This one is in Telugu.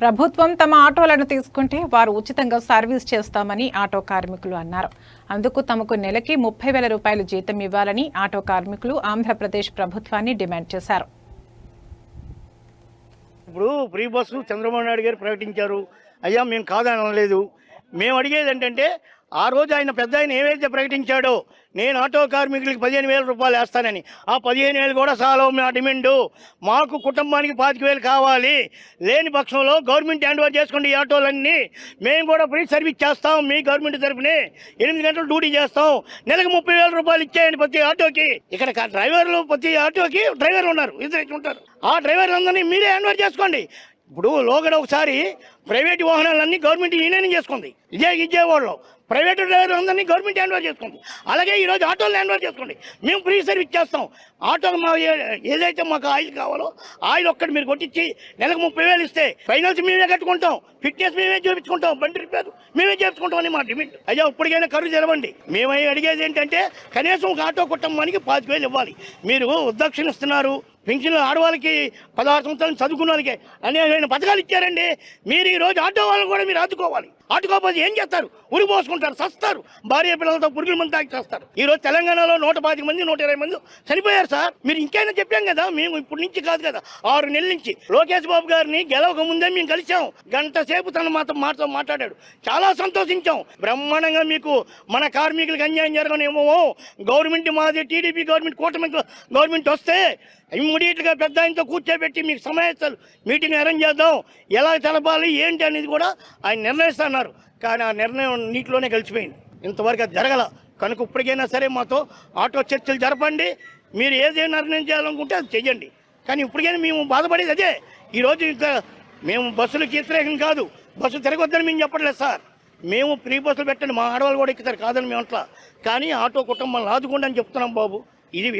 ప్రభుత్వం తమ ఆటోలను తీసుకుంటే వారు ఉచితంగా సర్వీస్ చేస్తామని ఆటో కార్మికులు అన్నారు. అందుకు తమకు నెలకి ముప్పై వేల రూపాయలు జీతం ఇవ్వాలని ఆటో కార్మికులు ఆంధ్రప్రదేశ్ ప్రభుత్వాన్ని డిమాండ్ చేశారు. ఇప్పుడు ఫ్రీ బస్సు చంద్రబాబు నాయుడు గారు ప్రకటించారు. అయ్యా మేము కాదనలేదు. మేము అడిగేది ఏంటంటే ఆ రోజు ఆయన పెద్ద ఆయన ఏవైతే ప్రకటించాడో నేను ఆటో కార్మికులకి పదిహేను వేల రూపాయలు వేస్తానని. ఆ పదిహేను వేలు కూడా సాలో మా డిమాండు. మాకు కుటుంబానికి పాతిక వేలు కావాలి. లేని పక్షంలో గవర్నమెంట్ హ్యాండ్ ఓవర్ చేసుకోండి ఈ ఆటోలన్నీ. మేము కూడా ఫ్రీ సర్వీస్ చేస్తాం మీ గవర్నమెంట్ తరఫునే ఎనిమిది గంటలు డ్యూటీ చేస్తాం. నెలకు ముప్పై వేల రూపాయలు ఇచ్చేయండి ప్రతి ఆటోకి. ఇక్కడ డ్రైవర్లు ప్రతి ఆటోకి డ్రైవర్లు ఉన్నారు. ఇద్దరు ఉంటారు ఆ డ్రైవర్లందరినీ మీరే హ్యాండ్ ఓవర్ చేసుకోండి. ఇప్పుడు లోగడ ఒకసారి ప్రైవేట్ వాహనాలన్నీ గవర్నమెంట్ యూనియన్ చేసుకుంది. ఇదే విజయవాడలో. ప్రైవేట్ డ్రైవర్లందరినీ గవర్నమెంట్ హ్యాండ్ ఓవర్ చేసుకుంది. అలాగే ఈరోజు ఆటోలు హ్యాండ్ ఓవర్ చేసుకోండి మేము ఫ్రీ సర్వీస్ చేస్తాం. ఆటోలు మా ఏదైతే మాకు ఆయిల్ కావాలో ఆయిల్ ఒక్కటి మీరు కొట్టించి నెలకు ముప్పై వేలు ఇస్తే ఫైనల్స్ మేమే కట్టుకుంటాం. ఫిట్నెస్ మేమే చూపించుకుంటాం. బండి రిపేర్ మేమే చేసుకుంటాం మా డిమాండ్ అయ్యా ఇప్పటికైనా కరువు తెలవండి. మేము అడిగేది ఏంటంటే కనీసం ఒక ఆటో కుటుంబానికి పాతిక వేలు ఇవ్వాలి. మీరు ఉద్దక్షిణ ఇస్తున్నారు పెన్షన్లు ఆడవాళ్ళకి పదహారు సంవత్సరాలు చదువుకున్న వాళ్ళకి అనేకమైన పథకాలు ఇచ్చారండి. మీరు ఈరోజు ఆటో వాళ్ళని కూడా మీరు ఆదుకోవాలి. ఆదుకోకపోతే ఏం చేస్తారు? ఉరి పోసుకుంటారు సస్తారు. భార్య పిల్లలతో పురుగుల మంది తాగి చేస్తారు. ఈరోజు తెలంగాణలో నూట పాతిక మంది నూట ఇరవై మంది చనిపోయారు సార్. మీరు ఇంకైనా చెప్పాం కదా? మేము ఇప్పటి నుంచి కాదు కదా. ఆరు నెలల నుంచి. లోకేష్ బాబు గారిని గెలవక ముందే మేము కలిసాం గంట సేపు తన మాతో మాతో మాట్లాడాడు. చాలా సంతోషించాం. బ్రహ్మాండంగా మీకు మన కార్మికులకు అన్యాయం జరగనేమో. గవర్నమెంట్ మాది టీడీపీ గవర్నమెంట్ కూటమి గవర్నమెంట్ వస్తే ఇమ్మీడియట్గా పెద్ద ఆయనతో కూర్చోబెట్టి మీకు సమావేశాలు మీటింగ్ అరేంజ్ చేద్దాం. ఎలా తెలపాలి ఏంటి అనేది కూడా ఆయన నిర్ణయిస్తున్నారు. కానీ ఆ నిర్ణయం నీటిలోనే కలిసిపోయింది ఇంతవరకు అది జరగల. కనుక ఇప్పటికైనా సరే మాతో ఆటో చర్చలు జరపండి. మీరు ఏదైనా నిర్ణయం చేయాలనుకుంటే అది చెయ్యండి. కానీ ఇప్పటికైనా మేము బాధపడేది అదే. ఈరోజు ఇంకా మేము బస్సులకు వ్యతిరేకం కాదు. బస్సు తిరగొద్దని మేము చెప్పట్లేదు సార్. మేము ఫ్రీ బస్సులు పెట్టండి. మా ఆడవాళ్ళు కూడా ఎక్కుతారు. కాదని మేము అట్లా. కానీ ఆటో కుటుంబాలను ఆదుకోండి అని చెప్తున్నాం బాబు. ఇది